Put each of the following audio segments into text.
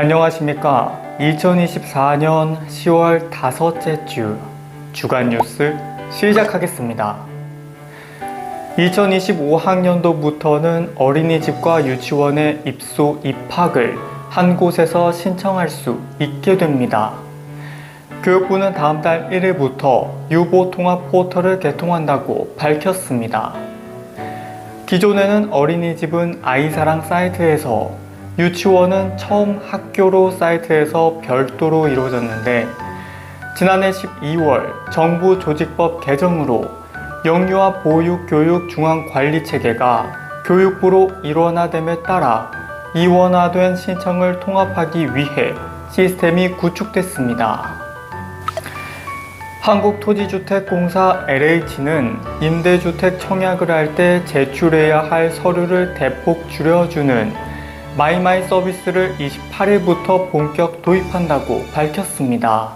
안녕하십니까. 2024년 10월 다섯째 주 주간 뉴스 시작하겠습니다. 2025학년도부터는 어린이집과 유치원의 입소 입학을 한 곳에서 신청할 수 있게 됩니다. 교육부는 다음 달 1일부터 유보 통합 포털을 개통한다고 밝혔습니다. 기존에는 어린이집은 아이사랑 사이트에서 유치원은 처음 학교로 사이트에서 별도로 이루어졌는데 지난해 12월 정부 조직법 개정으로 영유아 보육 교육 중앙 관리 체계가 교육부로 일원화됨에 따라 이원화된 신청을 통합하기 위해 시스템이 구축됐습니다. 한국토지주택공사 LH는 임대주택 청약을 할 때 제출해야 할 서류를 대폭 줄여주는 마이마이 서비스를 28일부터 본격 도입한다고 밝혔습니다.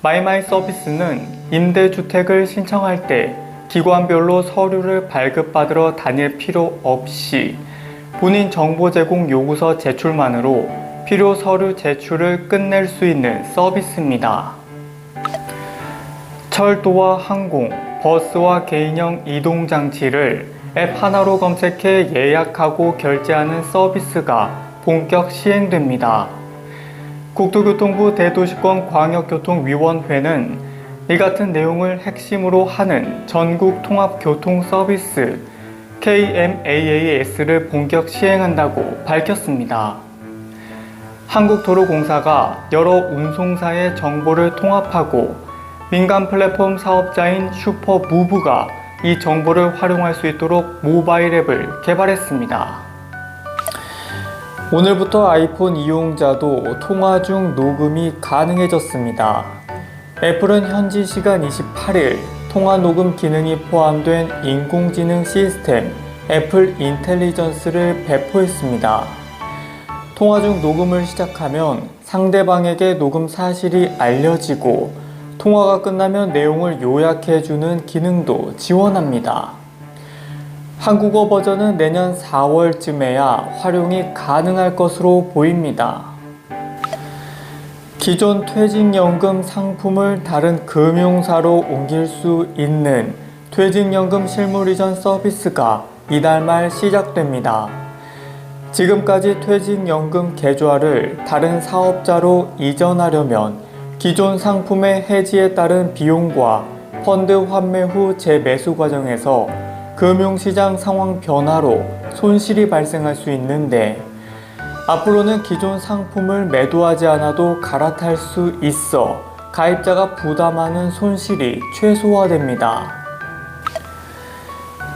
마이마이 서비스는 임대주택을 신청할 때 기관별로 서류를 발급받으러 다닐 필요 없이 본인 정보 제공 요구서 제출만으로 필요 서류 제출을 끝낼 수 있는 서비스입니다. 철도와 항공, 버스와 개인형 이동 장치를 앱 하나로 검색해 예약하고 결제하는 서비스가 본격 시행됩니다. 국토교통부 대도시권 광역교통위원회는 이 같은 내용을 핵심으로 하는 전국 통합교통 서비스 KMAAS를 본격 시행한다고 밝혔습니다. 한국도로공사가 여러 운송사의 정보를 통합하고 민간 플랫폼 사업자인 슈퍼무브가 이 정보를 활용할 수 있도록 모바일 앱을 개발했습니다. 오늘부터 아이폰 이용자도 통화 중 녹음이 가능해졌습니다. 애플은 현지 시간 28일 통화 녹음 기능이 포함된 인공지능 시스템 애플 인텔리전스를 배포했습니다. 통화 중 녹음을 시작하면 상대방에게 녹음 사실이 알려지고 통화가 끝나면 내용을 요약해주는 기능도 지원합니다. 한국어 버전은 내년 4월쯤에야 활용이 가능할 것으로 보입니다. 기존 퇴직연금 상품을 다른 금융사로 옮길 수 있는 퇴직연금 실물 이전 서비스가 이달 말 시작됩니다. 지금까지 퇴직연금 계좌를 다른 사업자로 이전하려면 기존 상품의 해지에 따른 비용과 펀드 환매 후 재매수 과정에서 금융시장 상황 변화로 손실이 발생할 수 있는데 앞으로는 기존 상품을 매도하지 않아도 갈아탈 수 있어 가입자가 부담하는 손실이 최소화됩니다.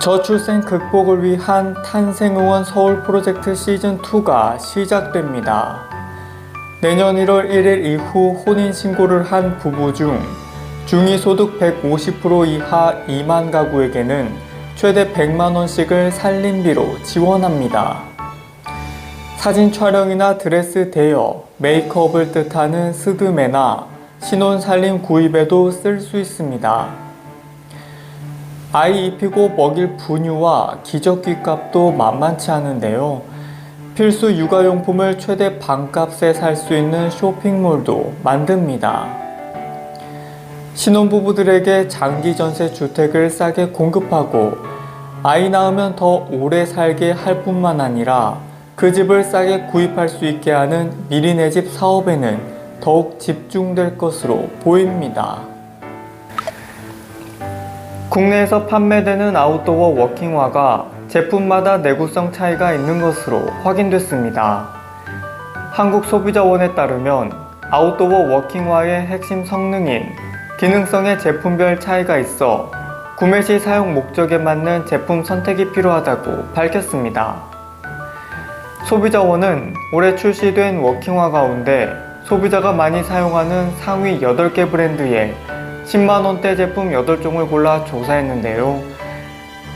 저출생 극복을 위한 탄생응원 서울 프로젝트 시즌2가 시작됩니다. 내년 1월 1일 이후 혼인신고를 한 부부 중 중위소득 150% 이하 2만 가구에게는 최대 100만원씩을 살림비로 지원합니다. 사진 촬영이나 드레스 대여, 메이크업을 뜻하는 스드메나 신혼 살림 구입에도 쓸 수 있습니다. 아이 입히고 먹일 분유와 기저귀 값도 만만치 않은데요. 필수 육아용품을 최대 반값에 살 수 있는 쇼핑몰도 만듭니다. 신혼부부들에게 장기 전세 주택을 싸게 공급하고 아이 낳으면 더 오래 살게 할 뿐만 아니라 그 집을 싸게 구입할 수 있게 하는 미리 내 집 사업에는 더욱 집중될 것으로 보입니다. 국내에서 판매되는 아웃도어 워킹화가 제품마다 내구성 차이가 있는 것으로 확인됐습니다. 한국소비자원에 따르면 아웃도어 워킹화의 핵심 성능인 기능성의 제품별 차이가 있어 구매 시 사용 목적에 맞는 제품 선택이 필요하다고 밝혔습니다. 소비자원은 올해 출시된 워킹화 가운데 소비자가 많이 사용하는 상위 8개 브랜드의 10만원대 제품 8종을 골라 조사했는데요.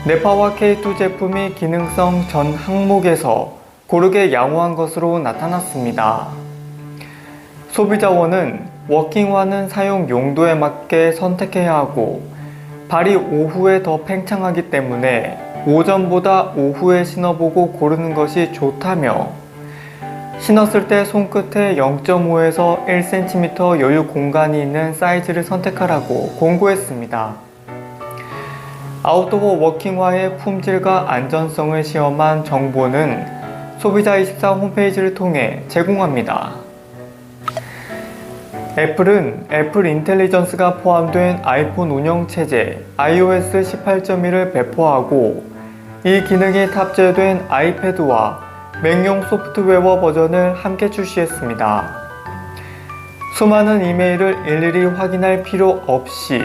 네파와 K2 제품이 기능성 전 항목에서 고르게 양호한 것으로 나타났습니다. 소비자원은 워킹화는 사용 용도에 맞게 선택해야 하고 발이 오후에 더 팽창하기 때문에 오전보다 오후에 신어보고 고르는 것이 좋다며 신었을 때 손끝에 0.5에서 1cm 여유 공간이 있는 사이즈를 선택하라고 공고했습니다. 아웃도어 워킹화의 품질과 안전성을 시험한 정보는 소비자24 홈페이지를 통해 제공합니다. 애플은 애플 인텔리전스가 포함된 아이폰 운영체제 iOS 18.1을 배포하고 이 기능이 탑재된 아이패드와 맥용 소프트웨어 버전을 함께 출시했습니다. 수많은 이메일을 일일이 확인할 필요 없이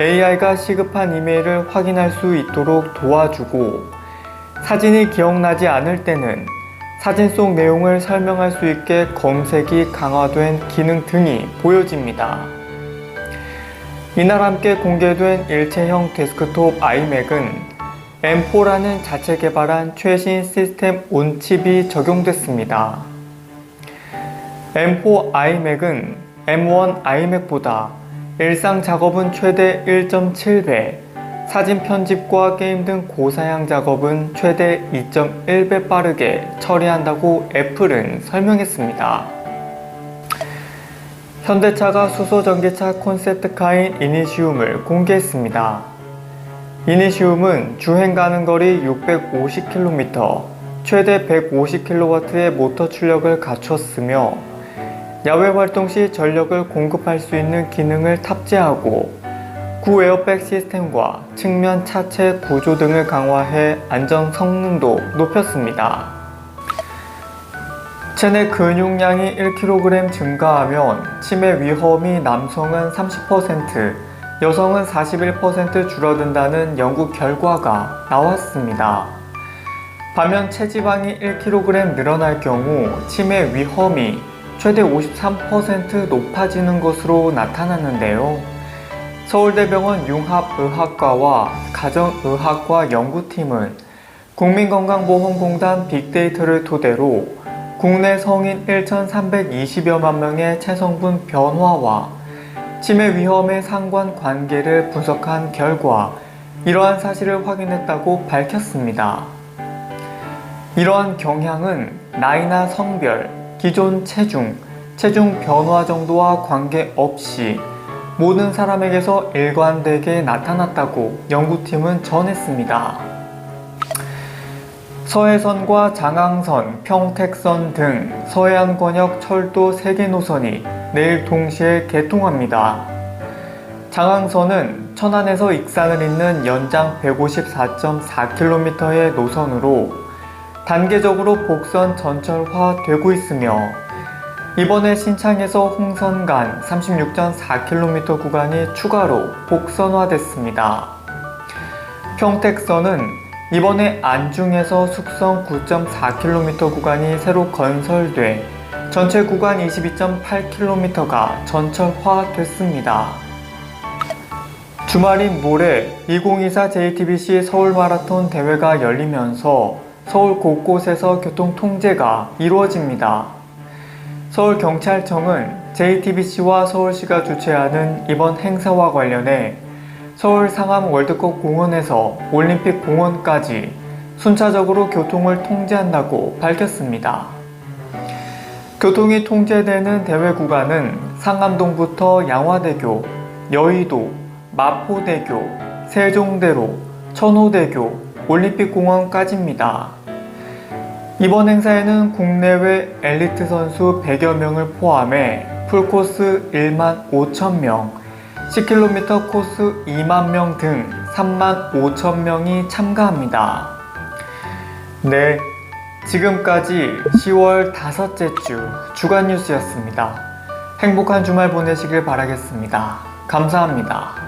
AI가 시급한 이메일을 확인할 수 있도록 도와주고 사진이 기억나지 않을 때는 사진 속 내용을 설명할 수 있게 검색이 강화된 기능 등이 보여집니다. 이날 함께 공개된 일체형 데스크톱 아이맥은 M4라는 자체 개발한 최신 시스템 온칩이 적용됐습니다. M4 아이맥은 M1 아이맥보다 일상 작업은 최대 1.7배, 사진 편집과 게임 등 고사양 작업은 최대 2.1배 빠르게 처리한다고 애플은 설명했습니다. 현대차가 수소 전기차 콘셉트카인 이니시움을 공개했습니다. 이니시움은 주행 가능 거리 650km, 최대 150kW의 모터 출력을 갖췄으며 야외 활동 시 전력을 공급할 수 있는 기능을 탑재하고 구 에어백 시스템과 측면 차체 구조 등을 강화해 안전 성능도 높였습니다. 체내 근육량이 1kg 증가하면 치매 위험이 남성은 30%, 여성은 41% 줄어든다는 연구 결과가 나왔습니다. 반면 체지방이 1kg 늘어날 경우 치매 위험이 최대 53% 높아지는 것으로 나타났는데요. 서울대병원 융합의학과와 가정의학과 연구팀은 국민건강보험공단 빅데이터를 토대로 국내 성인 1,320여만 명의 체성분 변화와 치매 위험의 상관 관계를 분석한 결과 이러한 사실을 확인했다고 밝혔습니다. 이러한 경향은 나이나 성별, 기존 체중, 체중 변화 정도와 관계없이 모든 사람에게서 일관되게 나타났다고 연구팀은 전했습니다. 서해선과 장항선, 평택선 등 서해안 권역 철도 3개 노선이 내일 동시에 개통합니다. 장항선은 천안에서 익산을 잇는 연장 154.4km의 노선으로 단계적으로 복선 전철화 되고 있으며 이번에 신창에서 홍선 간 36.4km 구간이 추가로 복선화됐습니다. 평택선은 이번에 안중에서 숙성 9.4km 구간이 새로 건설돼 전체 구간 22.8km가 전철화됐습니다. 주말인 모레 2024 JTBC 서울 마라톤 대회가 열리면서 서울 곳곳에서 교통 통제가 이루어집니다. 서울경찰청은 JTBC와 서울시가 주최하는 이번 행사와 관련해 서울 상암 월드컵 공원에서 올림픽 공원까지 순차적으로 교통을 통제한다고 밝혔습니다. 교통이 통제되는 대회 구간은 상암동부터 양화대교, 여의도, 마포대교, 세종대로, 천호대교, 올림픽공원까지입니다. 이번 행사에는 국내외 엘리트 선수 100여 명을 포함해 풀코스 1만 5천 명, 10km 코스 2만 명 등 3만 5천 명이 참가합니다. 네, 지금까지 10월 다섯째 주 주간 뉴스였습니다. 행복한 주말 보내시길 바라겠습니다. 감사합니다.